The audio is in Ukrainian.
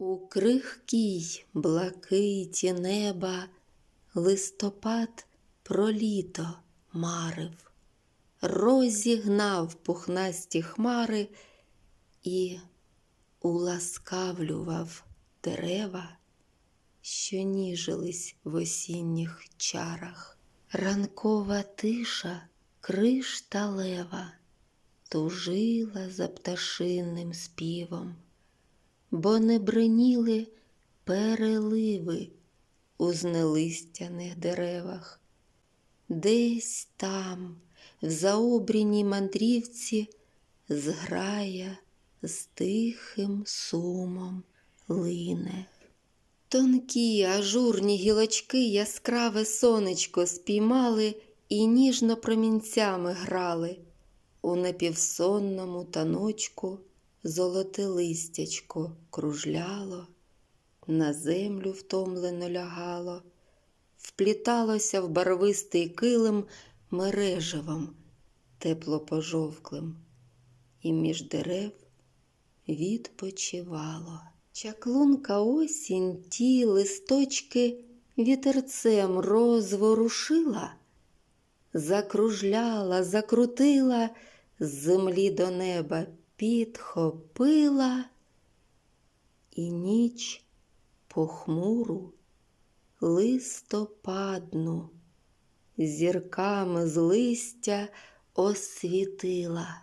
У крихкій блакиті неба листопад про літо марив, розігнав пухнасті хмари і уласкавлював дерева, що ніжились в осінніх чарах. Ранкова тиша кришталева тужила за пташинним співом, бо не бриніли переливи у знелистяних деревах. Десь там, в заобріній мандрівці, зграя з тихим сумом лине. Тонкі ажурні гілочки яскраве сонечко спіймали і ніжно промінцями грали. У напівсонному таночку золоте листячко кружляло, на землю втомлено лягало, впліталося в барвистий килим мережевом, тепло пожовклим, і між дерев відпочивало. Чаклунка осінь ті листочки вітерцем розворушила, закружляла, закрутила, з землі до неба підхопила, і ніч похмуру листопадну зірками з листя освітила.